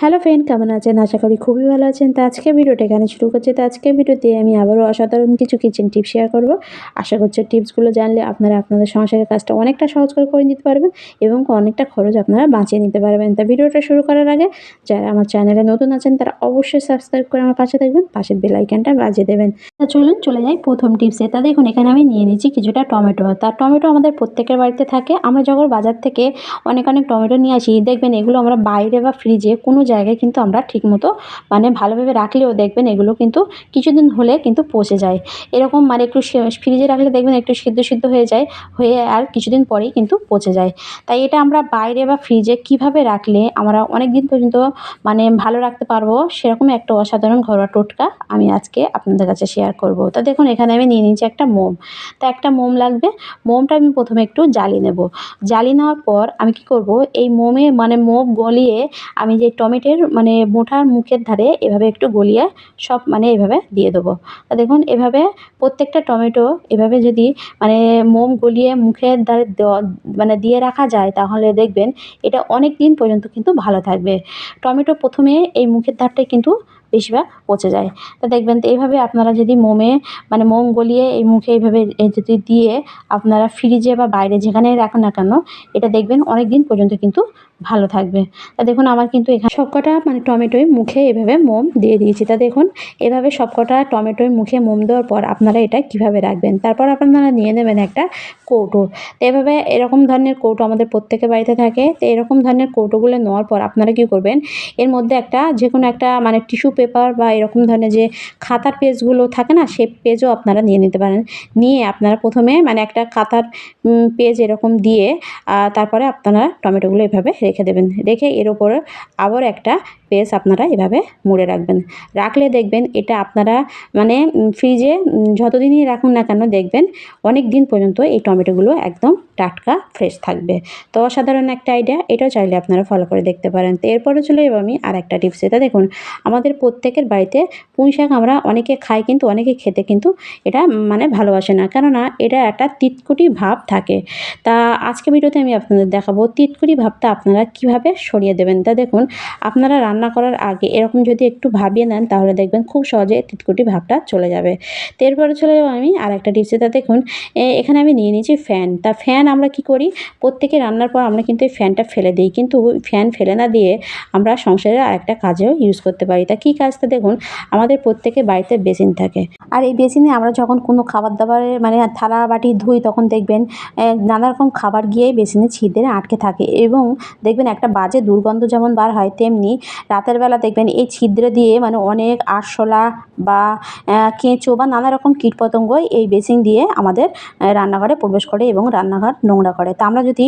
Hello friend, কেমন আছেন? আশা করি খুবই ভালো আছেন। তো আজকে ভিডিওটা এখানে শুরু করছি। তো আজকে ভিডিওতে আমি আবারও অসাধারণ কিছু কিচেন টিপস শেয়ার করব। আশা করছি টিপসগুলো জানলে আপনারা আপনাদের সংসারের কাজটা অনেকটা সহজ করে করে নিতে পারবেন এবং অনেকটা খরচ আপনারা বাঁচিয়ে নিতে পারবেন। তা ভিডিওটা শুরু করার আগে যারা আমার চ্যানেলে নতুন আছেন, তারা অবশ্যই সাবস্ক্রাইব করে আমার পাশে থাকবেন, পাশের বেল আইকনটা বাজিয়ে দেবেন। তা চলুন, চলে যাই প্রথম টিপসে তা দেখুন, এখানে আমি নিয়ে নিয়েছি কিছুটা টমেটো। তার টমেটো আমাদের প্রত্যেকের বাড়িতে থাকে। আমরা যখন বাজার থেকে অনেক অনেক টমেটো নিয়ে আসি, দেখবেন এগুলো আমরা বাইরে বা ফ্রিজে কোনো জায়গায় কিন্তু আমরা ঠিকমতো মানে ভালোভাবে রাখলেও দেখবেন এগুলো কিন্তু কিছুদিন হলে কিন্তু পচে যায়। এরকম মানে একটু ফ্রিজে রাখলে দেখবেন একটু সিদ্ধ সিদ্ধ হয়ে যায়, হয়ে আর কিছুদিন পরেই কিন্তু পচে যায়। তাই এটা আমরা বাইরে বা ফ্রিজে কীভাবে রাখলে আমরা অনেক দিন পর্যন্ত মানে ভালো রাখতে পারব, সেরকম একটা অসাধারণ ঘরোয়া টোটকা আমি আজকে আপনাদের কাছে শেয়ার করব। তা দেখুন, এখানে আমি নিয়ে নিয়েছি একটা মোম। তা একটা মোম লাগবে। মোমটা আমি প্রথমে একটু জ্বালিয়ে নেব। জ্বালিয়ে নেওয়ার পর আমি কি করব, এই মোমে মানে মোম গলিয়ে আমি যে টমেটোর মানে মোটার মুখের ধারে এভাবে একটু গলিয়ে সব মানে এভাবে দিয়ে দেবো। তা দেখুন, এভাবে প্রত্যেকটা টমেটো এভাবে যদি মানে মোম গলিয়ে মুখের ধারে মানে দিয়ে রাখা যায়, তাহলে দেখবেন এটা অনেক দিন পর্যন্ত কিন্তু ভালো থাকবে। টমেটো প্রথমে এই মুখের ধারটায় কিন্তু বেশিরভাগ পচে যায়। তা দেখবেন তো এইভাবে আপনারা যদি মোমে মানে মোম গলিয়ে এই মুখে এইভাবে যদি দিয়ে আপনারা ফ্রিজে বা বাইরে যেখানে রাখুন না কেন, এটা দেখবেন অনেক দিন পর্যন্ত কিন্তু ভালো থাকবে। তা দেখুন, আমার কিন্তু এখানে সবকটা মানে টমেটোয় মুখে এভাবে মোম দিয়ে দিয়েছি। তা দেখুন, এভাবে সবকটা টমেটোয় মুখে মোম দেওয়ার পর আপনারা এটা কীভাবে রাখবেন? তারপর আপনারা নিয়ে নেবেন একটা কৌটো। তো এভাবে এরকম ধরনের কৌটো আমাদের প্রত্যেকের বাড়িতে থাকে। তো এরকম ধরনের কৌটোগুলো নেওয়ার পর আপনারা কী করবেন, এর মধ্যে একটা যে কোনো একটা মানে টিস্যু পেপার বা এরকম ধরনের যে খাতার পেজগুলো থাকে না সে পেজও আপনারা নিয়ে নিতে পারেন। নিয়ে আপনারা প্রথমে মানে একটা খাতার পেজ এরকম দিয়ে তারপরে আপনারা টমেটোগুলো এভাবে রেখে দেবেন। রেখে এর ওপরে আবার একটা পেজ আপনারা এভাবে মুড়ে রাখবেন। রাখলে দেখবেন এটা আপনারা মানে ফ্রিজে যতদিনই রাখুন না কেন দেখবেন অনেক দিন পর্যন্ত এই টমেটোগুলো একদম টাটকা ফ্রেশ থাকবে। তো অসাধারণ একটা আইডিয়া এটাও চাইলে আপনারা ফলো করে দেখতে পারেন। তো এরপরে চলে যাব আমি আর একটা টিপস এটা দেখুন, আমাদের প্রত্যেকের বাড়িতে পুঁই শাক আমরা অনেকে খাই কিন্তু অনেকে খেতে কিন্তু এটা মানে ভালোবাসে না। কেননা এটা একটা তিতকুটি ভাব থাকে। তা আজকে ভিডিওতে আমি আপনাদের দেখাবো তিতকুটি ভাবটা আপনারা কীভাবে সরিয়ে দেবেন। তা দেখুন, আপনারা রান্না করার আগে এরকম যদি একটু ভাবিয়ে নেন, তাহলে দেখবেন খুব সহজে তিতকুটি ভাবটা চলে যাবে। তো এরপরে চলে যাব আমি আর একটা টিপসে। তা দেখুন এখানে আমি নিয়ে নিয়েছি ফ্যান। তা ফ্যান আমরা কি করি? প্রত্যেকে রান্নার পর আমরা কিন্তু এই ফ্যানটা ফেলে দিই। কিন্তু ফ্যান ফেলে না দিয়ে আমরা সংসারের আরেকটা কাজেও ইউজ করতে পারি। তা কী কাজটা দেখুন, আমাদের প্রত্যেকে বাড়িতে বেসিন থাকে। আর এই বেসিনে আমরা যখন কোনো খাবার দাবারের মানে থালা বাটি ধুই, তখন দেখবেন নানা রকম খাবার গিয়ে বেসিনে ছিদ্রে আটকে থাকে। এবং দেখবেন একটা বাজে দুর্গন্ধ যেমন বার হয়, তেমনি রাতের বেলা দেখবেন এই ছিদ্র দিয়ে মানে অনেক আরশোলা বা কেঁচো বা নানা রকম কীটপতঙ্গ এই বেসিন দিয়ে আমাদের রান্নাঘরে প্রবেশ করে এবং রান্নাঘর নোংরা করে। তা আমরা যদি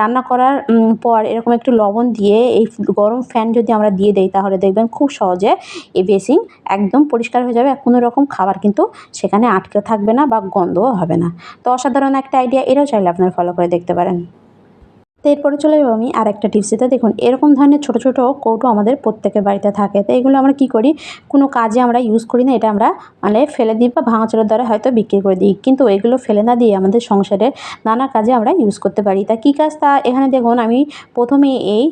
রান্না করার পর এরকম একটু লবণ দিয়ে এই গরম ফ্যান যদি আমরা দিয়ে দিই, তাহলে দেখবেন খুব সহজে এই বেসিন একদম পরিষ্কার হয়ে যাবে। কোনো রকম খাবার কিন্তু সেখানে আটকে থাকবে না বা গন্ধও হবে না। তো অসাধারণ একটা আইডিয়া এটাও চাইলে আপনারা ফলো করে দেখতে পারেন। তো এরপরে চলে যাব আমি আর একটা টিপসিতে দেখুন, এরকম ধরনের ছোটো ছোটো কৌটো আমাদের প্রত্যেকের বাড়িতে থাকে। তো এগুলো আমরা কী করি? কোনো কাজে আমরা ইউজ করি না, এটা আমরা মানে ফেলে দিই বা ভাঙাচোরার দ্বারা হয়তো বিক্রি করে দিই। কিন্তু এগুলো ফেলে না দিয়ে আমাদের সংসারের নানা কাজে আমরা ইউজ করতে পারি। তা কী কাজ? তা এখানে দেখুন, আমি প্রথমে এই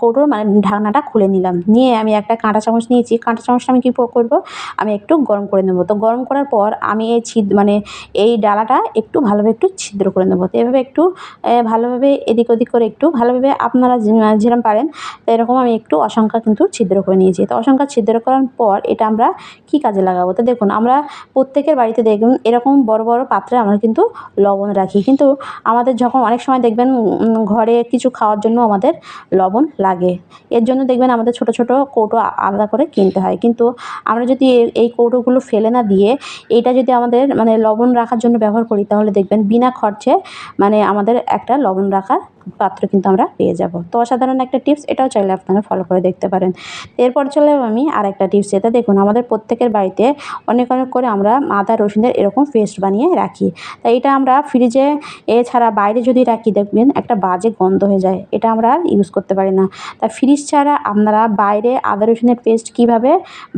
কৌটোর মানে ঢাকনাটা খুলে নিলাম। নিয়ে আমি একটা কাঁটা চামচ নিয়েছি। কাঁটা চামচটা আমি কী করব? আমি একটু গরম করে নেব। তো গরম করার পর আমি এই ছিদ মানে এই ডালাটা একটু ভালোভাবে একটু ছিদ্র করে নেব। তো এভাবে একটু ভালোভাবে এদিক ওদিক করে একটু ভালোভাবে আপনারা যেরকম পারেন, এরকম আমি একটু অসংখ্যা কিন্তু ছিদ্র করে নিয়েছি। তো অসংখ্যা ছিদ্র করার পর এটা আমরা কি কাজে লাগাবো? তো দেখুন, আমরা প্রত্যেকের বাড়িতে দেখুন এরকম বড় বড় পাত্রে আমরা কিন্তু লবণ রাখি। কিন্তু আমাদের যখন অনেক সময় দেখবেন ঘরে কিছু খাওয়ার জন্য আমাদের লবণ লাগে। এর জন্য দেখবেন আমাদের ছোট ছোট কৌটো আলাদা করে কিনতে হয়। কিন্তু আমরা যদি এই কৌটোগুলো ফেলে না দিয়ে এইটা যদি আমাদের মানে লবণ রাখার জন্য ব্যবহার করি, তাহলে দেখবেন বিনা খরচে মানে আমাদের একটা লবণ রাখার পাত্র কিন্তু আমরা পেয়ে যাব। তো অসাধারণ একটা টিপস এটাও চাইলে আপনারা ফলো করে দেখতে পারেন। এরপর চলে আমি আর একটা টিপস এটা দেখুন, আমাদের প্রত্যেকের বাড়িতে অনেক অনেক করে আমরা আদা, রসুনের এরকম পেস্ট বানিয়ে রাখি। তাই এটা আমরা ফ্রিজে এছাড়া বাইরে যদি রাখি, দেখবেন একটা বাজে গন্ধ হয়ে যায়। এটা আমরা আর ইউজ করতে পারি না। তা ফ্রিজ ছাড়া আপনারা বাইরে আদা, রসুনের পেস্ট কীভাবে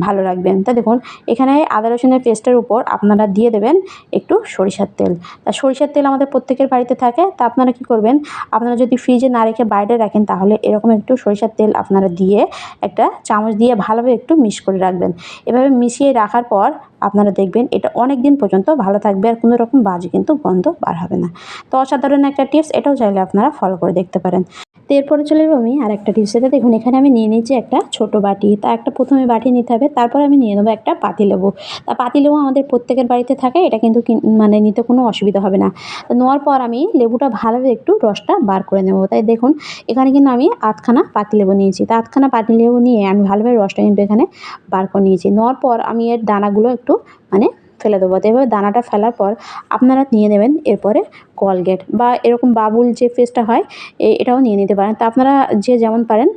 ভালো রাখবেন? তা দেখুন, এখানে আদা, রসুনের পেস্টের উপর আপনারা দিয়ে দেবেন একটু সরিষার তেল। তা সরিষার তেল আমাদের প্রত্যেকের বাড়িতে থাকে। তা আপনারা কী করবেন? আপনারা যদি ফ্রিজে না রেখে বাইরে রাখেন, তাহলে এরকম একটু সরিষার তেল আপনারা দিয়ে একটা চামচ দিয়ে ভালোভাবে একটু মিক্স করে রাখবেন। এভাবে মিশিয়ে রাখার পর আপনারা দেখবেন এটা অনেক দিন পর্যন্ত ভালো থাকবে আর কোনো রকম বাজে কিন্তু গন্ধ বার হবে না। তো অসাধারণ একটা টিপস এটাও চাইলে আপনারা ফলো করে দেখতে পারেন। তো এরপরে চলে যাব আমি আর একটা টিপস এটা দেখুন, এখানে আমি নিয়ে নিয়েছি একটা ছোট বাটি। তা একটা প্রথমে বাটি নিতে হবে, তারপর আমি নিয়ে নেব একটা পাতিলেবু। তা পাতিলেবু আমাদের প্রত্যেকের বাড়িতে থাকে, এটা কিন্তু কিন- মানে নিতে কোনো অসুবিধা হবে না। তো নেওয়ার পর আমি লেবুটা ভালোভাবে একটু রসটা বার করে নেব। তাই দেখুন, এখানে কিন্তু আমি আধখানা পাতিলেবু নিয়েছি। তা আধখানা পাতিলেবু নিয়ে আমি ভালোভাবে রসটা কিন্তু এখানে বার করে নিয়েছি। নেওয়ার পর আমি এর দানাগুলো একটু মানে ফেলে দেবো। এভাবে দানাটা ফেলার পর আপনারা নিয়ে নেবেন এরপরে কলগেট বা এরকম বাবুল যে পেস্টটা হয় এটাও নিয়ে নিতে পারেন। তা আপনারা যে যেমন পারেন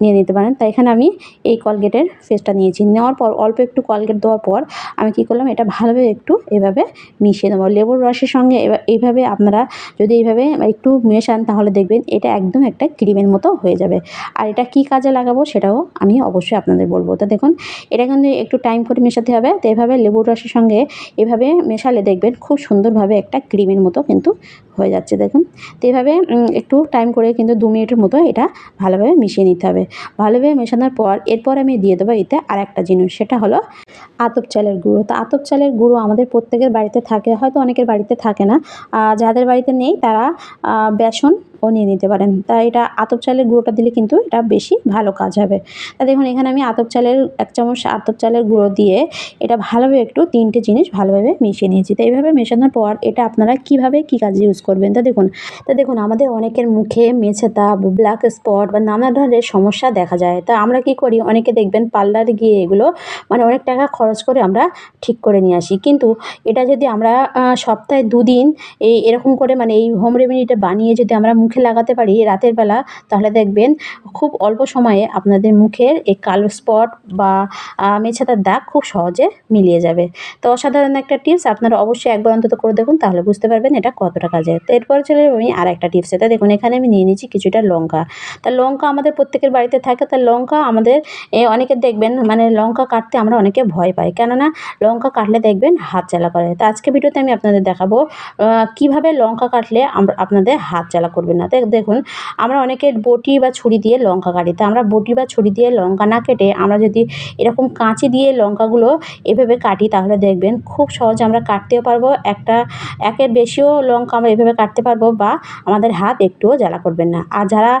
নিয়ে নিতে পারেন। তাই এখানে আমি এই কলগেটের ফেসটা নিয়েছি। নেওয়ার পর, অল্প একটু কলগেট দেওয়ার পর আমি কী করলাম, এটা ভালোভাবে একটু এভাবে মিশিয়ে দেবো লেবুর রসের সঙ্গে এইভাবে আপনারা যদি এইভাবে একটু মেশান তাহলে দেখবেন এটা একদম একটা ক্রিমের মতো হয়ে যাবে। আর এটা কি কাজে লাগাবো সেটাও আমি অবশ্যই আপনাদের বলব। তো দেখুন, এটা কিন্তু একটু টাইম করে মেশাতে হবে। তো এভাবে লেবুর রসের সঙ্গে এভাবে মেশালে দেখবেন খুব সুন্দরভাবে একটা ক্রিমের মতো কিন্তু হয়ে যাচ্ছে। দেখুন, তো এভাবে একটু টাইম করে কিন্তু দু মিনিটের মতো এটা ভালোভাবে মিশিয়ে নিতে হবে। ভালোভাবে মেশানোর পর এরপর আমি দিয়ে দেবো এতে আর একটা জিনিস, সেটা হলো আতপ চালের গুঁড়ো। তো আতপ চালের গুঁড়ো আমাদের প্রত্যেকের বাড়িতে থাকে, হয়তো অনেকের বাড়িতে থাকে না। যাদের বাড়িতে নেই তারা বেসন ও নিয়ে নিতে পারেন। তা এটা আতপ চালের গুঁড়োটা দিলে কিন্তু এটা বেশি ভালো কাজ হবে। তা দেখুন, এখানে আমি আতপ চালের এক চামচ আতপ চালের গুঁড়ো দিয়ে এটা ভালোভাবে একটু তিনটে জিনিস ভালোভাবে মিশিয়ে নিয়েছি। তো এইভাবে মেশানোর পর এটা আপনারা কীভাবে কি কাজে ইউজ করবেন? তা দেখুন তা দেখুন, আমাদের অনেকের মুখে মেছেতা ব্ল্যাক স্পট বা নানা ধরনের সমস্যা দেখা যায়। তা আমরা কি করি? অনেকে দেখবেন পার্লারে গিয়ে এগুলো মানে অনেক টাকা খরচ করে আমরা ঠিক করে নিয়ে আসি। কিন্তু এটা যদি আমরা সপ্তাহে দুদিন এই এরকম করে মানে এই হোম রেমেডিটা বানিয়ে যদি আমরা মুখে লাগাতে পারি রাতের বেলা, তাহলে দেখবেন খুব অল্প সময়ে আপনাদের মুখের এই কালো স্পট বা মেছেতার দাগ খুব সহজে মিলিয়ে যাবে। তো অসাধারণ একটা টিপস আপনারা অবশ্যই একবার অন্তত করে দেখুন, তাহলে বুঝতে পারবেন এটা কতটা কাজে। তো এরপরে চলে আমি আর একটা টিপস। এটা দেখুন, এখানে আমি নিয়ে নিয়েছি কিছুটা লঙ্কা। তা লঙ্কা আমাদের প্রত্যেকের বাড়িতে থাকে, তা লঙ্কা আমাদের অনেকে দেখবেন মানে লঙ্কা কাটতে আমরা অনেকে ভয় পাই। কেননা লঙ্কা কাটলে দেখবেন হাত জ্বালা করে। তা আজকে ভিডিওতে আমি আপনাদের দেখাবো কীভাবে লঙ্কা কাটলে আমরা আপনাদের হাত জ্বালা করবে। না তো দেখুন, আমরা অনেকে বটি বা ছুরি দিয়ে লঙ্কা কাটি। তা আমরা বটি বা ছুরি দিয়ে লঙ্কা না কেটে আমরা যদি এরকম কাঁচি দিয়ে লঙ্কাগুলো এভাবে কাটি, তাহলে দেখবেন খুব সহজে আমরা কাটতেও পারব। একটা একের বেশিও লঙ্কা আমরা এভাবে কাটতে পারব বা আমাদের হাত একটুও জ্বালা করবেন না। আর যারা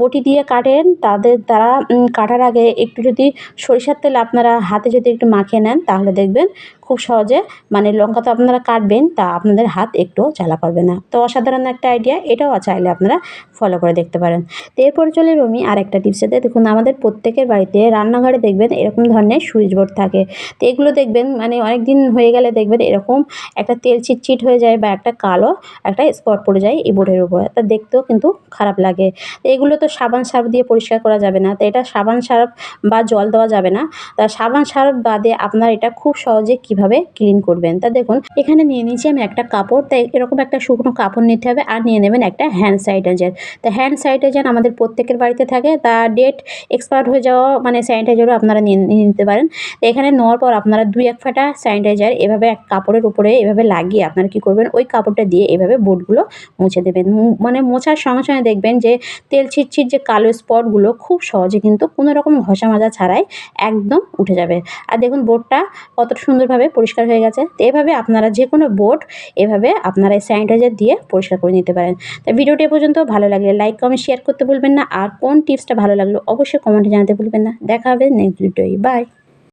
বটি দিয়ে কাটেন, তাদের, তারা কাটার আগে একটু যদি সরিষার তেল আপনারা হাতে যদি একটু মাখিয়ে নেন, তাহলে দেখবেন খুব সহজে মানে লঙ্কা তো আপনারা কাটবেন, তা আপনাদের হাত একটুও চালা করবে না। তো অসাধারণ একটা আইডিয়া এটাও চাইলে আপনারা ফলো করে দেখতে পারেন। তো এরপরে চলে আমি আরেকটা টিপসেতে দেখুন, আমাদের প্রত্যেকের বাড়িতে রান্নাঘরে দেখবেন এরকম ধরনের সুইচ বোর্ড থাকে। তো এগুলো দেখবেন মানে অনেক দিন হয়ে গেলে দেখবেন এরকম একটা তেল চিটচিট হয়ে যায় বা একটা কালো একটা স্পট পড়ে যায় এই বোর্ডের উপরে। তা দেখতেও কিন্তু খারাপ লাগে। তো এগুলো তো সাবান সার্ফ দিয়ে পরিষ্কার করা যাবে না। তো এটা সাবান সার্ফ বা জল দেওয়া যাবে না। তা সাবান সার্ফ বাদে আপনার এটা খুব সহজে কীভাবে ক্লিন করবেন। তা দেখুন, এখানে নিয়ে নিয়েছি আমি একটা কাপড়, তাই এরকম একটা শুকনো কাপড় নিতে হবে আর নিয়ে নেবেন একটা হ্যান্ড স্যানিটাইজার তা হ্যান্ড স্যানিটাইজার আমাদের প্রত্যেকের বাড়িতে থাকে, তা ডেট এক্সপায়ার হয়ে যাওয়া মানে স্যানিটাইজারও আপনারা নিয়ে নিতে পারেন। এখানে নেওয়ার পর আপনারা দুই এক ফাটা স্যানিটাইজার এভাবে এক কাপড়ের উপরে এভাবে লাগিয়ে আপনারা কি করবেন, ওই কাপড়টা দিয়ে এভাবে বোর্ডগুলো মুছে দেবেন। মানে মোছার সঙ্গে সঙ্গে দেখবেন যে তেল ছিটছিট যে কালো স্পটগুলো খুব সহজে কিন্তু কোনো রকম ঘষা মাজা ছাড়াই একদম উঠে যাবে। আর দেখুন বোর্ডটা কত সুন্দরভাবে পরিষ্কার হয়ে গেছে। তো এভাবে আপনারা যে কোনো বোর্ড এভাবে আপনারা স্যানিটাইজার দিয়ে পরিষ্কার করে নিতে পারেন। তো ভিডিওটি পর্যন্ত ভালো লাগলে লাইক কমেন্ট শেয়ার করতে ভুলবেন না। আর কোন টিপসটা ভালো লাগল অবশ্যই কমেন্টে জানাতে ভুলবেন না। দেখা হবে নেক্সট ভিডিওই বাই